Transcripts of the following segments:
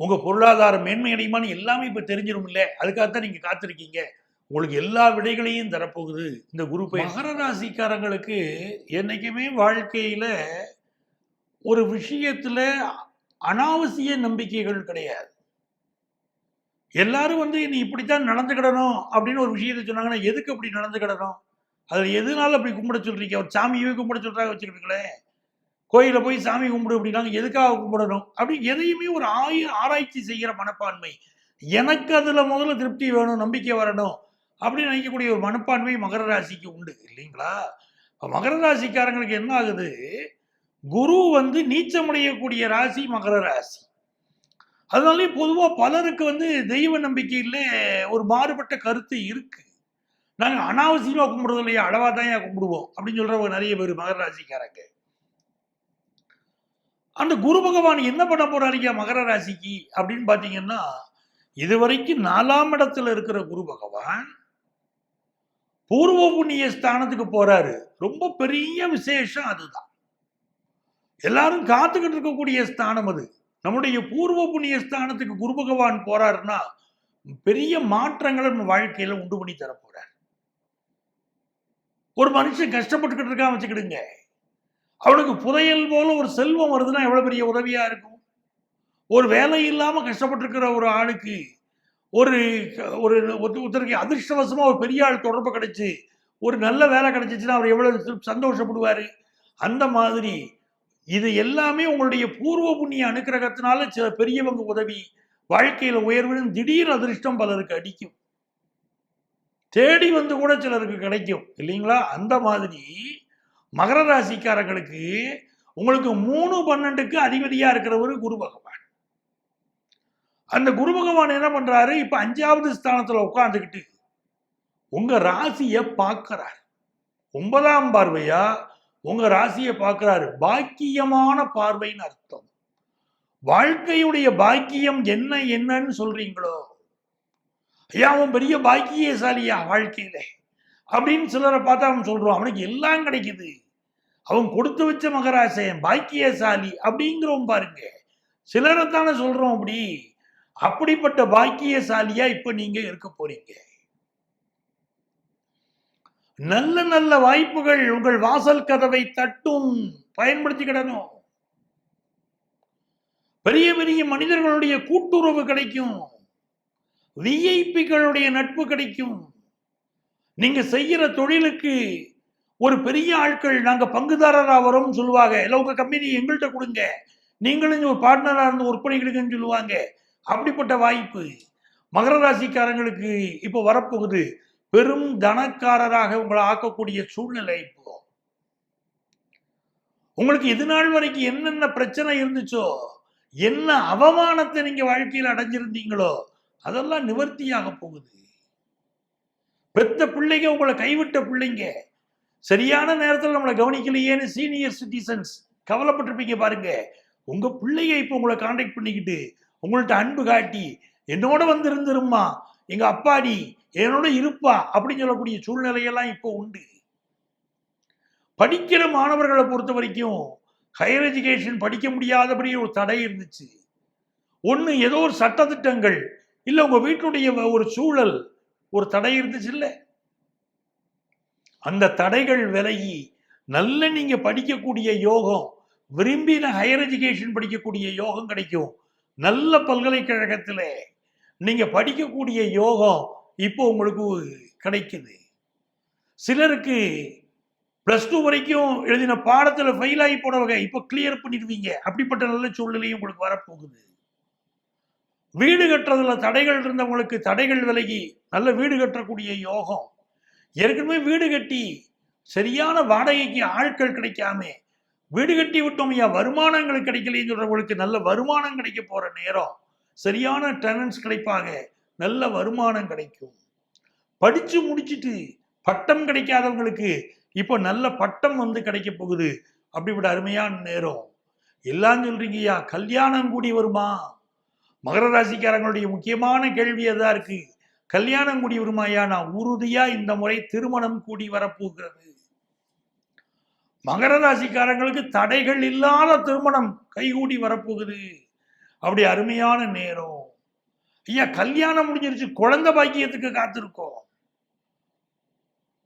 உங்க பொருளாதாரம் மேன்மையடையுமான்னு எல்லாமே இப்ப தெரிஞ்சிடும் இல்ல அதுக்காகத்தான் நீங்க காத்திருக்கீங்க. உங்களுக்கு எல்லா விடைகளையும் தரப்போகுது. இந்த குரூப்பை மகர ராசிக்காரங்களுக்கு என்னைக்குமே வாழ்க்கையில ஒரு விஷயத்துல அனாவசிய நம்பிக்கைகள் கிடையாது. எல்லாரும் வந்து நீ இப்படித்தான் நடந்துக்கிடணும் அப்படின்னு ஒரு விஷயத்தை சொன்னாங்கன்னா எதுக்கு அப்படி நடந்துக்கிடணும் அதில் எதுனால அப்படி கும்பிட சொல்றீங்க? ஒரு சாமியவே கும்பிட சொல்றாங்க வச்சுக்கிட்டுங்களேன் கோயிலில் போய் சாமி கும்பிடு அப்படின்னாங்க. எதுக்காக கும்பிடணும்? அப்படி எதையுமே ஒரு ஆய ஆராய்ச்சி செய்கிற மனப்பான்மை. எனக்கு அதில் முதல்ல திருப்தி வேணும் நம்பிக்கை வரணும் அப்படின்னு நினைக்கக்கூடிய ஒரு மனப்பான்மை மகர ராசிக்கு உண்டு இல்லைங்களா? இப்போ மகர ராசிக்காரங்களுக்கு என்ன ஆகுது? குரு வந்து நீச்சமடையக்கூடிய ராசி மகர ராசி. அதனாலே பொதுவாக பலருக்கு வந்து தெய்வ நம்பிக்கையில் ஒரு மாறுபட்ட கருத்து இருக்கு. நாங்கள் அனாவசியமாக கும்பிடுறது இல்லையா? அளவாக தான் ஏன் கும்பிடுவோம் அப்படின்னு சொல்கிறவங்க நிறைய பேர் மகர ராசிக்காரங்க. அந்த குரு பகவான் என்ன பண்ண போறாருங்க மகர ராசிக்கு அப்படின்னு பாத்தீங்கன்னா இதுவரைக்கும் நாலாம் இடத்துல இருக்கிற குரு பகவான் பூர்வ புண்ணிய ஸ்தானத்துக்கு போறாரு. ரொம்ப பெரிய விசேஷம் அதுதான். எல்லாரும் காத்துக்கிட்டு இருக்கக்கூடிய ஸ்தானம் அது. நம்முடைய பூர்வ புண்ணிய ஸ்தானத்துக்கு குரு பகவான் போறாருன்னா பெரிய மாற்றங்களை நம்ம வாழ்க்கையில உண்டு பண்ணி தரப்போறார். ஒரு மனுஷன் கஷ்டப்பட்டுக்கிட்டு இருக்கான் வச்சுக்கிடுங்க. அவனுக்கு புதையல் போல ஒரு செல்வம் வருதுன்னா எவ்வளோ பெரிய உதவியாக இருக்கும்? ஒரு வேலை இல்லாமல் கஷ்டப்பட்டிருக்கிற ஒரு ஆளுக்கு ஒரு ஒரு ஒருத்தருக்கு அதிர்ஷ்டவசமா ஒரு பெரிய ஆள் தொடர்பு கிடைச்சி ஒரு நல்ல வேலை கிடைச்சிச்சுன்னா அவர் எவ்வளவு சந்தோஷப்படுவாரு? அந்த மாதிரி இது எல்லாமே உங்களுடைய பூர்வ புண்ணிய அனுக்கிரகத்தினால சில பெரியவங்க உதவி வாழ்க்கையில் உயர்வுன்னு திடீர் அதிர்ஷ்டம் பலருக்கு அடிக்கும். தேடி வந்து கூட சிலருக்கு கிடைக்கும். இல்லைங்களா? அந்த மாதிரி மகர ராசிக்காரங்களுக்கு உங்களுக்கு மூணு பன்னெண்டுக்கு அதிபதியா இருக்கிறவர் குரு பகவான். அந்த குரு பகவான் என்ன பண்றாரு? இப்ப அஞ்சாவது ஸ்தானத்துல உட்கார்ந்துக்கிட்டு உங்க ராசியை பார்க்கிறார். ஒன்பதாம் பார்வையா? உங்க ராசியை பார்க்கிறாரு. பாக்கியமான பார்வைன்னு அர்த்தம். வாழ்க்கையுடைய பாக்கியம் என்ன என்னன்னு சொல்றீங்களோ? ஐயா அவன் பெரிய பாக்கியசாலியா வாழ்க்கையில? அப்படின்னு சிலரை பார்த்தா அவன் சொல்றான் அவனுக்கு எல்லாம் கிடைக்குது. அவன் கொடுத்து வச்ச மகராசன் பாக்கியசாலி அப்படிங்கிறவன் பாருங்க. சிலரை தானே சொல்றோம் அப்படி. அப்படிப்பட்ட பாக்கியசாலியா இப்ப நீங்க இருக்க போறீங்க. நல்ல நல்ல வாய்ப்புகள் உங்கள் வாசல் கதவை தட்டும். பயன்படுத்திக்கிடணும். பெரிய பெரிய மனிதர்களுடைய கூட்டுறவு கிடைக்கும். விஐபிகளுடைய நட்பு கிடைக்கும். நீங்க செய்யற தொழிலுக்கு ஒரு பெரிய ஆட்கள் நாங்க பங்குதாரரா வரோம்னு சொல்லுவாங்க. இல்லை உங்க கம்பெனி எங்கள்கிட்ட கொடுங்க. நீங்களும் ஒரு பார்ட்னராக இருந்து ஒர்க் பண்ணிக்கிடுங்கன்னு சொல்லுவாங்க. அப்படிப்பட்ட வாய்ப்பு மகர ராசிக்காரங்களுக்கு இப்போ வரப்போகுது. பெரும் தனக்காரராக உங்களை ஆக்கக்கூடிய சூழ்நிலை இப்போ. உங்களுக்கு இது நாள் வரைக்கும் என்னென்ன பிரச்சனை இருந்துச்சோ என்ன அவமானத்தை நீங்க வாழ்க்கையில் அடைஞ்சிருந்தீங்களோ அதெல்லாம் நிவர்த்தியாக போகுது. பெத்த பிள்ளைங்க உங்களை கைவிட்ட பிள்ளைங்க. சரியான நேரத்தில் நம்மளை கவனிக்கலையேன்னு சீனியர் சிட்டிசன்ஸ் கவலைப்பட்டிருப்பீங்க பாருங்க. உங்க பிள்ளைங்க இப்போ உங்களை காண்டாக்ட் பண்ணிக்கிட்டு உங்கள்ட்ட அன்பு காட்டி என்னோட வந்து இருந்துருமா எங்க அப்பாடி என்னோட இருப்பா அப்படின்னு சொல்லக்கூடிய சூழ்நிலையெல்லாம் இப்போ உண்டு. படிக்கிற மாணவர்களை பொறுத்த வரைக்கும் ஹையர் எஜுகேஷன் படிக்க முடியாதபடி ஒரு தடை இருந்துச்சு. ஒன்று ஏதோ ஒரு சட்டத்திட்டங்கள் இல்லை உங்கள் வீட்டுடைய ஒரு சூழல் ஒரு தடை இருந்துச்சு இல்லை அந்த தடைகள் விலகி நல்ல நீங்க படிக்கக்கூடிய யோகம் விரும்பின ஹையர் எஜுகேஷன் படிக்கக்கூடிய யோகம் கிடைக்கும். நல்ல பல்கலைக்கழகத்தில் நீங்க படிக்கக்கூடிய யோகம் இப்போ உங்களுக்கு கிடைக்குது. சிலருக்கு பிளஸ் டூ வரைக்கும் எழுதின பாடத்துல ஃபெயில் ஆகி போனவங்க இப்போ கிளியர் பண்ணிடுவீங்க. அப்படிப்பட்ட நல்ல சூழ்நிலையும் உங்களுக்கு வரப்போகுது. வீடு கட்டுறதுல தடைகள் இருந்தவங்களுக்கு தடைகள் விலகி நல்ல வீடு கட்டக்கூடிய யோகம். ஏற்கனவே வீடு கட்டி சரியான வாடகைக்கு ஆட்கள் கிடைக்காம வீடு கட்டி விட்டோம் ஐயா வருமானங்கள் கிடைக்கலன்னு சொல்றவங்களுக்கு நல்ல வருமானம் கிடைக்க போற நேரம். சரியான டெனன்ஸ் கிடைப்பாங்க நல்ல வருமானம் கிடைக்கும். படிச்சு முடிச்சிட்டு பட்டம் கிடைக்காதவங்களுக்கு இப்போ நல்ல பட்டம் வந்து கிடைக்க போகுது. அப்படிப்பட்ட அருமையான நேரம். எல்லாம் சொல்றீங்கய்யா கல்யாணம் கூடி வருமா? மகர ராசிக்காரங்களுடைய முக்கியமான கேள்வி அதான் இருக்கு? கல்யாணம் கூடி வருமாயா நான் உறுதியா இந்த முறை திருமணம் கூடி வரப்போகிறது. மகர ராசிக்காரங்களுக்கு தடைகள் இல்லாத திருமணம் கைகூடி வரப்போகுது. அப்படி அருமையான நேரம். ஐயா கல்யாணம் முடிஞ்சிருச்சு. குழந்தை பாக்கியத்துக்கு காத்திருக்கோம்.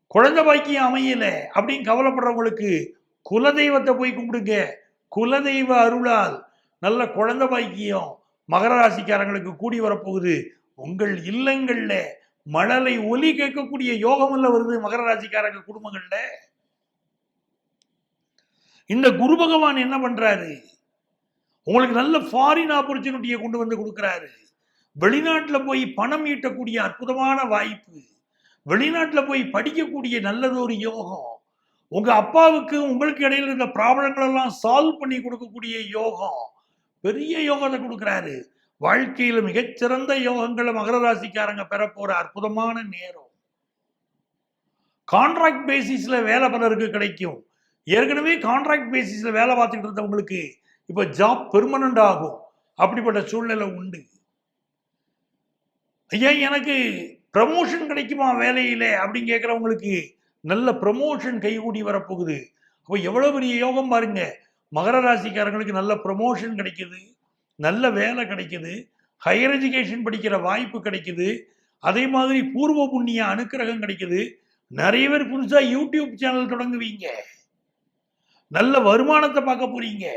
குழந்தை பாக்கியம் அமையல அப்படின்னு கவலைப்படுறவங்களுக்கு குலதெய்வத்தை போய் கும்பிடுங்க. குலதெய்வ அருளால் நல்ல குழந்தை பாக்கியம். மகர ராசிக்காரங்களுக்கு கூடி வரப்போகுது. உங்கள் இல்லங்கள்ல மழலை ஒலி கேட்கக்கூடிய யோகம் இல்ல வருது மகர ராசிக்காரங்க குடும்பங்கள்ல. இந்த குரு பகவான் என்ன பண்றாரு? உங்களுக்கு நல்ல ஃபாரின் ஆப்பர்ச்சுனிட்டியை கொண்டு வந்து கொடுக்குறாரு. வெளிநாட்டில் போய் பணம் ஈட்டக்கூடிய அற்புதமான வாய்ப்பு. வெளிநாட்டில் போய் படிக்கக்கூடிய நல்லதொரு யோகம். உங்க அப்பாவுக்கு உங்களுக்கு இடையில இருந்த ப்ராப்ளங்கள் எல்லாம் சால்வ் பண்ணி கொடுக்கக்கூடிய யோகம். பெரிய யோகத்தை கொடுக்குறாரு. வாழ்க்கையில மிகச்சிறந்த யோகங்களை மகர ராசிக்காரங்க பெற போற அற்புதமான நேரம். கான்ட்ராக்ட் பேசிஸ்ல வேலை பலருக்கு கிடைக்கும். ஏற்கனவே கான்ட்ராக்ட் பேசிஸ்ல வேலை பார்த்துக்கிட்டு இருந்தவங்களுக்கு இப்போ ஜாப் பெர்மனண்ட் ஆகும். அப்படிப்பட்ட சூழ்நிலை உண்டு. ஐயா எனக்கு ப்ரமோஷன் கிடைக்குமா வேலையில? அப்படின்னு கேட்குறவங்களுக்கு நல்ல ப்ரமோஷன் கைகூடி வரப்போகுது. அப்போ எவ்வளோ பெரிய யோகம் பாருங்க. மகர ராசிக்காரங்களுக்கு நல்ல ப்ரொமோஷன் கிடைக்குது நல்ல வேலை கிடைக்குது ஹையர் எஜுகேஷன் படிக்கிற வாய்ப்பு கிடைக்குது அதே மாதிரி பூர்வ புண்ணிய அனுக்கிரகம் கிடைக்குது. நிறைய பேர் புதுசாக யூடியூப் சேனல் தொடங்குவீங்க. நல்ல வருமானத்தை பார்க்க போறீங்க.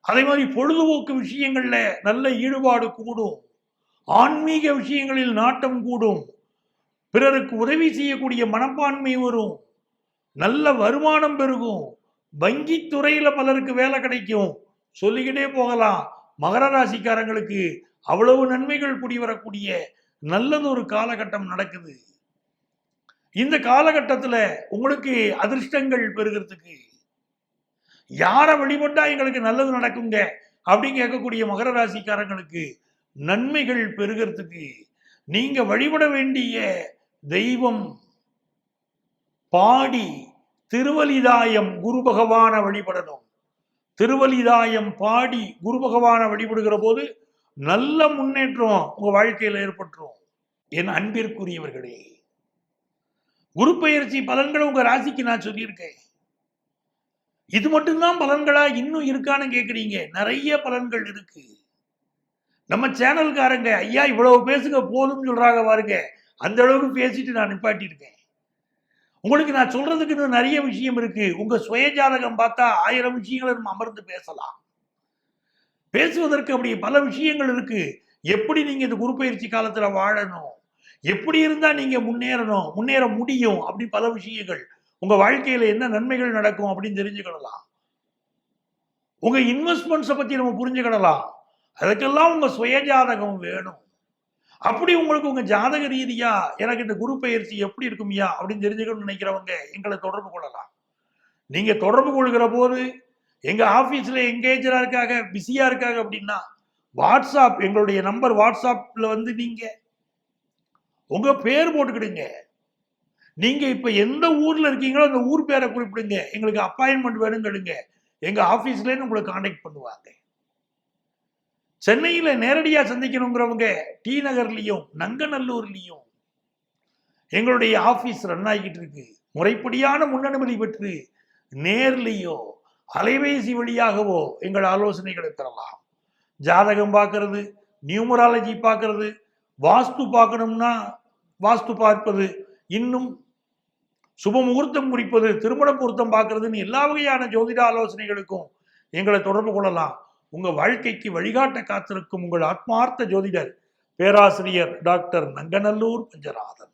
அதே மாதிரி பொழுதுபோக்கு விஷயங்களில் நல்ல ஈடுபாடு கூடும். ஆன்மீக விஷயங்களில் நாட்டம் கூடும். பிறருக்கு உதவி செய்யக்கூடிய மனப்பான்மை வரும். நல்ல வருமானம் பெருகும். வங்கி துறையில பலருக்கு வேலை கிடைக்கும். சொல்லிக்கிட்டே போகலாம். மகர ராசிக்காரங்களுக்கு அவ்வளவு நன்மைகள் கூடி வரக்கூடிய நல்லது ஒரு காலகட்டம் நடக்குது. இந்த காலகட்டத்துல உங்களுக்கு அதிர்ஷ்டங்கள் பெறுகிறதுக்கு யாரை வழிபட்டா எங்களுக்கு நல்லது நடக்குங்க? அப்படின்னு கேட்கக்கூடிய மகர ராசிக்காரங்களுக்கு நன்மைகள் பெறுகிறதுக்கு நீங்க வழிபட வேண்டிய தெய்வம் பாடி திருவலிதாயம் குரு பகவான வழிபடணும். திருவலிதாயம் பாடி குரு பகவான வழிபடுகிற போது நல்ல முன்னேற்றம் உங்க வாழ்க்கையில ஏற்பட்டுரும். என் அன்பிற்குரியவர்களே குரு பயிற்சி பலன்களை உங்க ராசிக்கு நான் சொல்லியிருக்கேன். இது மட்டும்தான் பலன்களா இன்னும் இருக்கான்னு கேக்குறீங்க. நிறைய பலன்கள் இருக்கு. நம்ம சேனல்காரங்க ஐயா இவ்வளவு பேசுங்க போதும்னு சொல்றாங்க பாருங்க. அந்த அளவுக்கு பேசிட்டு நான் நிப்பாட்டியிருக்கேன். உங்களுக்கு நான் சொல்றதுக்கு இன்னும் நிறைய விஷயம் இருக்கு. உங்க சுயஜாதகம் பார்த்தா ஆயிரம் விஷயங்களை நம்ம அமர்ந்து பேசலாம். பேசுவதற்கு அப்படி பல விஷயங்கள் இருக்கு. எப்படி நீங்க இந்த குரு பயிற்சி காலத்துல வாழணும்? எப்படி இருந்தா நீங்க முன்னேறணும்? முன்னேற முடியும்? அப்படி பல விஷயங்கள். உங்க வாழ்க்கையில என்ன நன்மைகள் நடக்கும் அப்படின்னு தெரிஞ்சுக்கிடலாம். உங்க இன்வெஸ்ட்மெண்ட்ஸை பத்தி நம்ம புரிஞ்சுக்கிடலாம். அதுக்கெல்லாம் உங்க சுயஜாதகம் வேணும். அப்படி உங்களுக்கு உங்க ஜாதக ரீதியா எனக்கு இந்த குரு பயிற்சி எப்படி இருக்கும்யா அப்படின்னு தெரிஞ்சுக்கணும்னு நினைக்கிறவங்க எங்களை தொடர்பு கொள்ளலாம். நீங்க தொடர்பு கொள்கிற போது எங்க ஆபீஸ்ல எங்கேஜரா இருக்காங்க பிஸியா இருக்காங்க அப்படின்னா வாட்ஸ்அப் எங்களுடைய நம்பர் வாட்ஸ்அப்ல வந்து நீங்க உங்க பேர் போட்டுக்கிடுங்க. நீங்க இப்ப எந்த ஊர்ல இருக்கீங்களோ அந்த ஊர் பேரை குறிப்பிடுங்க. எங்களுக்கு அப்பாயின்மெண்ட் வேணுங்கிடுங்க எங்க ஆபீஸ்ல உங்களை காண்டாக்ட் பண்ணுவாங்க. சென்னையில் நேரடியாக சந்திக்கணுங்கிறவங்க டி நகர்லேயும் நங்கநல்லூர்லேயும் எங்களுடைய ஆஃபீஸ் ரன் ஆகிட்டு இருக்கு. முறைப்படியான முன்னனுமதி பெற்று நேர்லேயோ அலைபேசி வழியாகவோ எங்கள் ஆலோசனைகளை பெறலாம். ஜாதகம் பார்க்கறது நியூமராலஜி பார்க்கறது வாஸ்து பார்க்கணும்னா வாஸ்து பார்ப்பது இன்னும் சுப முகூர்த்தம் குறிப்பது திருமண பொருத்தம் பார்க்கறதுன்னு எல்லா வகையான ஜோதிட ஆலோசனைகளுக்கும் எங்களை தொடர்பு கொள்ளலாம். உங்க வாழ்க்கைக்கு வழிகாட்ட காத்திருக்கும் உங்கள் ஆத்மார்த்த ஜோதிடர் பேராசிரியர் டாக்டர் நங்கநல்லூர் பஞ்சநாதன்.